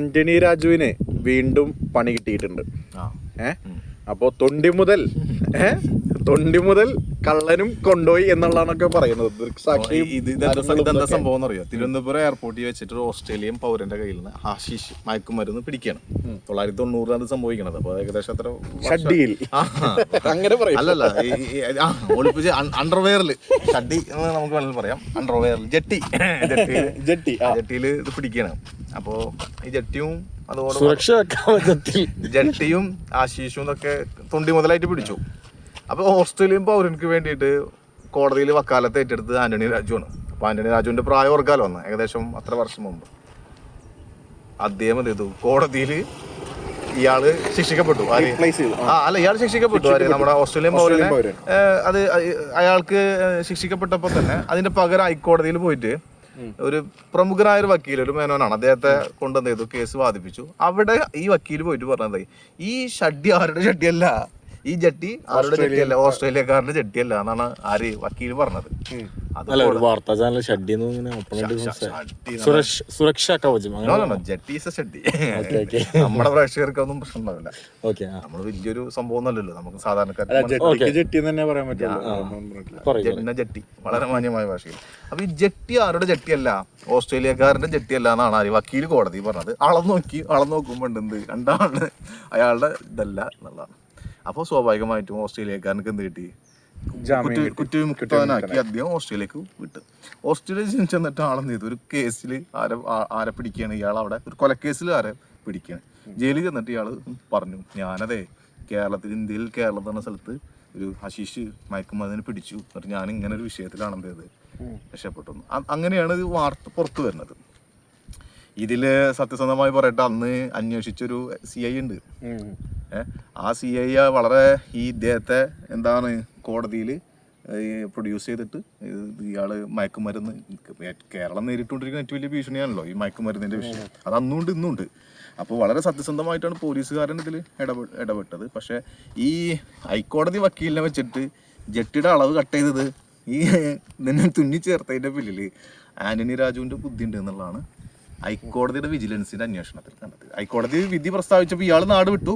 ആന്റണി രാജുവിന് വീണ്ടും പണി കിട്ടിയിട്ടുണ്ട്. ഏഹ് ഏ? അപ്പോ തൊണ്ടി മുതൽ ഏ? തൊണ്ടി മുതൽ കള്ളനും കൊണ്ടുപോയി എന്നുള്ളതാണൊക്കെ പറയുന്നത്. ഇത് ഇതെന്താ സംഭവം എന്നറിയോ തിരുവനന്തപുരം എയർപോർട്ടിൽ വെച്ചിട്ട് ഒരു ഓസ്ട്രേലിയൻ പൗരന്റെ കയ്യിൽ നിന്ന് ഹാഷിഷ് മയക്കുമരുന്ന് പിടിക്കണം തൊള്ളായിരത്തി തൊണ്ണൂറിലാണ് സംഭവിക്കുന്നത് സംഭവിക്കണത്. അപ്പൊ ഏകദേശം അത്ര ഷഡിയിൽ. അങ്ങനെ പറയും. അല്ലല്ല ഒളിപ്പിച്ച് അണ്ടർവെയറിൽ ഷഡി എന്ന് നമുക്ക് വേണമെങ്കിൽ പറയാം. അണ്ടർവെയറിൽ ജെട്ടി. ജെട്ടി. ആ. ജെട്ടിയിൽ ഇത് പിടിക്കണം അപ്പോ ഈ ജെട്ടിയും അതുപോലെ ജെട്ടിയും ആശീഷും ഇതൊക്കെ തൊണ്ടി മുതലായിട്ട് പിടിച്ചു. അപ്പോൾ ഓസ്ട്രേലിയൻ പൗരൻക്ക് വേണ്ടിയിട്ട് കോടതിയിൽ വക്കാലത്ത് ഏറ്റെടുത്തത് ആന്റണി രാജുവാണ് അപ്പോൾ ആന്റണി രാജുവിന്റെ പ്രായം ഓർക്കാലോ വന്ന് ഏകദേശം അത്ര വർഷം മുമ്പ്. അദ്ദേഹം എന്ത് ചെയ്തു? കോടതിയിൽ ഇയാൾ ശിക്ഷിക്കപ്പെട്ടു. ആ. അല്ല ഇയാൾ ശിക്ഷിക്കപ്പെട്ടു. ആര്? നമ്മുടെ ഓസ്ട്രേലിയൻ പൗരനെ. അത് അയാൾക്ക് ശിക്ഷിക്കപ്പെട്ടപ്പോൾ തന്നെ അതിന്റെ പകരം ഹൈക്കോടതിയിൽ പോയിട്ട് ഒരു പ്രമുഖനായ ഒരു വക്കീൽ ഒരു മേനോനാണ്. അദ്ദേഹത്തെ കൊണ്ടുവന്ന് ചെയ്തു? കേസ് വാദിപ്പിച്ചു. അവിടെ ഈ വക്കീൽ പോയിട്ട് പറഞ്ഞത് ഈ ഷഡ്ഡി ആരുടെ ഷഡ്ഡിയല്ല ഈ ജട്ടി ആരുടെ ജട്ടിയല്ല? ഓസ്ട്രേലിയക്കാരന്റെ ജട്ടിയല്ല എന്നാണ് ആര് വക്കീൽ പറഞ്ഞത്. ഒരു വാർത്താ ചാനൽ ഷഡ്ഡി സുരക്ഷ കവചം ഷഡ്ഡി. നമ്മുടെ പ്രേക്ഷകർക്കൊന്നും പ്രശ്നം ഉണ്ടാവില്ല. ഓക്കെ നമ്മൾ വലിയൊരു സംഭവം ഒന്നല്ലല്ലോ നമുക്ക് സാധാരണക്കാർ ജെട്ടിക്ക് ജെട്ടി എന്ന് തന്നെ പറയാൻ ജട്ടി. വളരെ മാന്യമായ ഭാഷയിൽ. അപ്പൊ ഈ ജട്ടി ആരുടെ ജട്ടിയല്ല? ഓസ്ട്രേലിയക്കാരന്റെ ജട്ടിയല്ല എന്നാണ് ആര് വക്കീൽ കോടതി പറഞ്ഞത്. അളന്നോക്കി നോക്കി അളന്ന് നോക്കുമ്പോൾ ഉണ്ട് എന്ത്? രണ്ടാണ് അയാളുടെ ഇതല്ല എന്നുള്ളതാണ്. അപ്പോൾ സ്വാഭാവികമായിട്ടും ഓസ്ട്രേലിയക്കാരനക്ക് എന്ത് കിട്ടി? കുറ്റവിമുക്തനാക്കി അദ്ദേഹം ഓസ്ട്രേലിയക്ക് വിട്ടു. ഓസ്ട്രേലിയ ചെന്നിട്ട് ആളെന്ത് ചെയ്തു? ഒരു കേസിൽ ആരെ ആരെ പിടിക്കുകയാണ്? ഇയാൾ അവിടെ ഒരു കൊലക്കേസിൽ ആരെ പിടിക്കുകയാണ്. ജയിലിൽ ചെന്നിട്ട് ഇയാൾ പറഞ്ഞു ഞാനതേ കേരളത്തിൽ ഇന്ത്യയിൽ കേരളം എന്ന സ്ഥലത്ത് ഒരു ഹശീഷ് മയക്കുമരുന്നിന് പിടിച്ചു. എന്നിട്ട് ഞാൻ ഇങ്ങനെ ഒരു വിഷയത്തിലാണ് എന്ത് ചെയ്തത്? രക്ഷപ്പെട്ടു. അങ്ങനെയാണ് ഇത് വാർത്ത പുറത്തു വരുന്നത്. ഇതിൽ സത്യസന്ധമായി പറയട്ടെ അന്ന് അന്വേഷിച്ചൊരു സി ഐ ഉണ്ട്. ആ സി ഐ വളരെ ഈ ഇദ്ദേഹത്തെ എന്താണ് കോടതിയിൽ പ്രൊഡ്യൂസ് ചെയ്തിട്ട് ഇയാൾ മയക്കുമരുന്ന് കേരളം നേരിട്ടുകൊണ്ടിരിക്കുന്ന ഏറ്റവും വലിയ ഭീഷണിയാണല്ലോ ഈ മയക്കുമരുന്നിന്റെ വിഷയം. അത് അന്നുണ്ട് ഇന്നുണ്ട്. അപ്പോൾ വളരെ സത്യസന്ധമായിട്ടാണ് പോലീസുകാരൻ ഇതിൽ ഇടപെ ഇടപെട്ടത്. പക്ഷേ ഈ ഹൈക്കോടതി വക്കീലിനെ വെച്ചിട്ട് ജട്ടിയുടെ അളവ് കട്ട് ചെയ്തത് ഈ നിന്നെ തുന്നി ചേർത്തതിന്റെ പിന്നിൽ ആന്റണി രാജുവിന്റെ ബുദ്ധി ഉണ്ട് എന്നുള്ളതാണ് ഹൈക്കോടതിയുടെ വിജിലൻസിന്റെ അന്വേഷണത്തിൽ കണ്ടത്. ഹൈക്കോടതി വിധി പ്രസ്താവിച്ചപ്പോൾ ഇയാൾ നാട് വിട്ടു.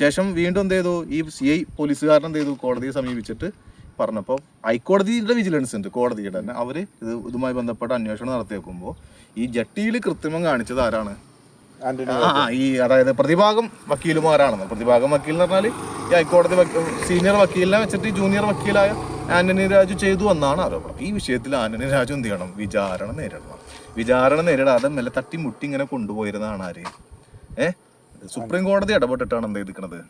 ശേഷം വീണ്ടും എന്ത് ചെയ്തു? ഈ സി ഐ പോലീസുകാരൻ എന്ത് ചെയ്തു? കോടതിയെ സമീപിച്ചിട്ട് പറഞ്ഞപ്പോൾ ഹൈക്കോടതിയുടെ വിജിലൻസ് ഉണ്ട്. കോടതിയുടെ തന്നെ. അവർ ഇത് ഇതുമായി ബന്ധപ്പെട്ട അന്വേഷണം നടത്തി വെക്കുമ്പോൾ ഈ ജട്ടിയിൽ കൃത്രിമം കാണിച്ചത് ആരാണ്? ആ ഈ അതായത് പ്രതിഭാഗം വക്കീലുമാരാണെന്ന്. പ്രതിഭാഗം വക്കീൽ എന്ന് പറഞ്ഞാൽ ഈ ഹൈക്കോടതി സീനിയർ വക്കീലിനെ വെച്ചിട്ട് ഈ ജൂനിയർ വക്കീലായ ആന്റണി രാജു ചെയ്തു എന്നാണ് ആരോപണം. ഈ വിഷയത്തിൽ ആന്റണി രാജു എന്ത് ചെയ്യണം? വിചാരണ നേരിടണം. വിചാരണ നേരിടാതെ മെല്ലെ തട്ടി മുട്ടി ഇങ്ങനെ കൊണ്ടുപോയിരുന്നതാണ് ആര്? ഏ? സുപ്രീം കോടതി ഇടപെട്ടിട്ടാണ് എന്ത് ചെയ്തിരിക്കുന്നത്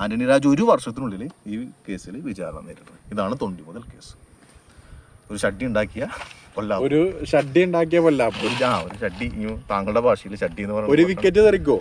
ആന്റണി രാജു ഒരു വർഷത്തിനുള്ളിൽ ഈ കേസിൽ വിചാരണ നേരിടുന്നത് ഇതാണ് തൊണ്ടി മുതൽ കേസ്. ഒരു ഷഡ്ഡി ഉണ്ടാക്കിയ കൊല്ലാം ഒരു ഷഡ്ഡി ഉണ്ടാക്കിയ കൊല്ലാം ഒരു ആ ഒരു ഷഡ്ഡി താങ്കളുടെ ഭാഷയിൽ ഷഡ്ഡി എന്ന് പറയുന്നത് ഒരു വിക്കറ്റ് തെറിക്കോ?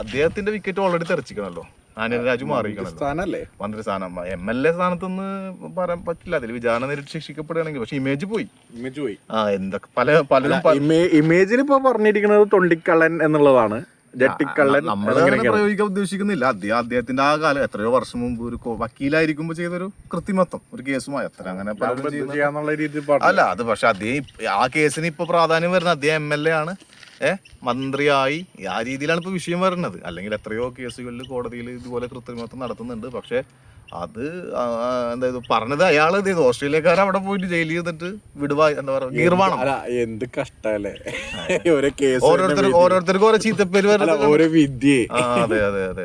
അദ്ദേഹത്തിന്റെ വിക്കറ്റ് ഓൾറെഡി തെറിച്ചിക്കണല്ലോ ആനന്ദ രാജു മാറിയിരിക്കണല്ലേ. മന്ത്രി സ്ഥാനം. എം എൽ എ സ്ഥാനത്തുനിന്ന് പറയാൻ പറ്റില്ല. അതിൽ വിചാരണ നേരിട്ട് ശിക്ഷിക്കപ്പെടുകയാണെങ്കിൽ പക്ഷെ ഇമേജ് പോയി. ഇമേജ് പോയി. ആ എന്തൊക്കെ പല പല ഇമേജിൽ ഇപ്പൊ പറഞ്ഞിരിക്കുന്നത് തൊണ്ടിക്കള്ളൻ എന്നുള്ളതാണ്. ജട്ടിക്കള്ളൻ നമ്മൾ അങ്ങനെ പ്രയോഗിക്കാൻ ഉദ്ദേശിക്കുന്നില്ല. അദ്ദേഹം അദ്ദേഹത്തിന്റെ ആ കാലം എത്രയോ വർഷം മുമ്പ് ഒരു വക്കീലായിരിക്കുമ്പോ ചെയ്തൊരു കൃത്രിമത്വം ഒരു കേസുമായി അത്ര അങ്ങനെ അല്ല അത് പക്ഷെ അദ്ദേഹം ആ കേസിന് ഇപ്പൊ പ്രാധാന്യം വരുന്നത് അദ്ദേഹം എം എൽ എ ആണ്. ഏഹ് മന്ത്രിയായി. ആ രീതിയിലാണ് ഇപ്പൊ വിഷയം വരുന്നത്. അല്ലെങ്കിൽ എത്രയോ കേസുകളിൽ കോടതിയിൽ ഇതുപോലെ കൃത്രിമത്വം നടത്തുന്നുണ്ട്. പക്ഷെ അത് എന്താ പറഞ്ഞത് അയാൾ ഇത് ചെയ്തു ഓസ്ട്രേലിയക്കാർ അവിടെ പോയിട്ട് ജയിലിൽ ചെയ്തിട്ട് വിടുവാ എന്താ പറയാ നിർവാണം എന്ത് കഷ്ടല്ലേ? ഓരോരുത്തർ ഓരോരുത്തർക്കും ഓരോ ചീത്തപ്പേര് ഓരോ വിദ്യ അതെ അതെ അതെ.